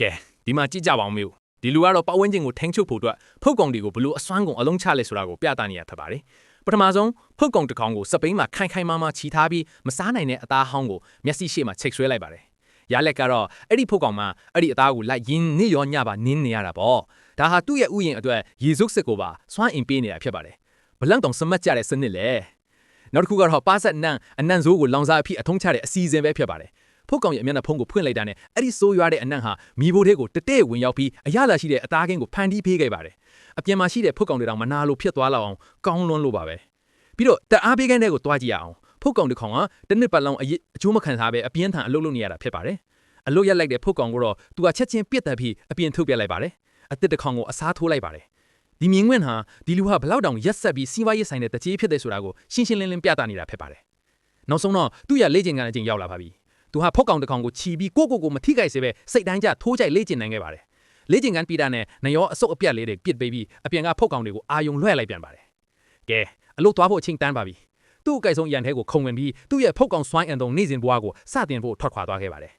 ကဲဒီမှာကြည့်ကြပါဦးမျိုးဒီလူကတော့ပတ်ဝန်းကျင်ကိုထိန်းချုပ်ဖို့အတွက်ဖုတ်ကောင်တွေကိုဘလို့အစွမ်းကုန်အလုံးချလဲဆိုတာကိုပြသနေရဖြစ်ပါတယ်ပထမဆုံးဖုတ်ကောင်တစ်ကောင်ကိုစပိန်မှာခိုင်ခိုင်မာမာခြိထားပြီးမစားနိုင်တဲ့အသားဟောင်းကိုမျက်စိရှေ့မှာချိတ်ဆွဲလိုက်ပါတယ်ရလက်ကတော့အဲ့ဒီဖုတ်ကောင်မှာအဲ့ဒီအသားကိုလိုက်ရင်းနေရောညပါနင်းနေရတာပေါ့ဒါဟာသူ့ရဲ့ဥယျာဉ်အတွက်ရေစုပ်စစ်ကိုပါစွမ်းအင်ပေးနေတာဖြစ်ပါတယ်ဘလန့်တောင်စမတ်ကြတဲ့စနစ်လေနောက်တစ်ခုကတော့ပါဆက်နန့်အနန့်ဆိုးကိုလောင်စာအဖြစ်အထုံးချတဲ့အစီအစဉ်ပဲဖြစ်ပါတယ် ဖုတ်ကောင်ရဲ့အမျက်နှာဖုံးကိုဖွင့်လိုက်တာနဲ့အဲ့ဒီဆိုးရွားတဲ့အနန့်ဟာမီးဘိုးထဲကိုတတဲ့ဝင်ရောက်ပြီးအရလာရှိတဲ့အသားကင်းကိုဖန်တီးပေးခဲ့ပါတယ်အပြင်မှာရှိတဲ့ဖုတ်ကောင်တွေတောင်မနာလို့ဖြစ်သွားလောက်အောင်ကောင်းလွန်းလို့ပါပဲပြီးတော့တအားပေးကန်းတဲ့ကိုတွားကြည့်ရအောင်ဖုတ်ကောင်တစ်ကောင်ကတစ်နှစ်ပတ်လုံးအရအချိုးမခံစားပဲအပြင်းထန်အလုပ်လုပ်နေရတာဖြစ်ပါတယ်အလုပ်ရက်လိုက်တဲ့ဖုတ်ကောင်ကိုတော့သူကချက်ချင်းပြစ်တက်ပြီးအပြင်ထုတ်ပြလိုက်ပါတယ်အစ်စ်တစ်ကောင်ကိုအစားထိုးလိုက်ပါတယ်ဒီမြင်ကွင်းဟာဒီလူဟာဘလောက်တောင်ရက်ဆက်ပြီးစီးပွားရေးဆိုင်တဲ့တကြီးဖြစ်တဲ့ဆိုတာကိုရှင်းရှင်းလင်းလင်းပြသနေတာဖြစ်ပါတယ်နောက်ဆုံးတော့သူ့ရလေ့ကျင့်ခန်းအကျင့်ရောက်လာပါပြီ သူဟာဖုတ်ကောင်တစ်ကောင်ကိုခြီပြီးကိုကိုကိုမထိခိုက်စေပဲစိတ်တိုင်းကျထိုးကြိုက်လေ့ကျင့်နိုင်ခဲ့ပါတယ်လေ့ကျင့်ခန်းပြီးတာနဲ့နရောအစုပ်အပြက်လေးတွေပြစ်ပေးပြီးအပြင်ကဖုတ်ကောင်တွေကိုအာယုံလွှဲလိုက်ပြန်ပါတယ်ကဲအလို့သွားဖို့အချိန်တန်းပါပြီသူ့အကြိုက်ဆုံးရန်ထဲကိုခုံဝင်ပြီးသူ့ရဲ့ဖုတ်ကောင်စွိုင်းအန်တုံနေစဉ်ဘွားကိုစတင်ဖို့ထွက်ခွာသွားခဲ့ပါတယ်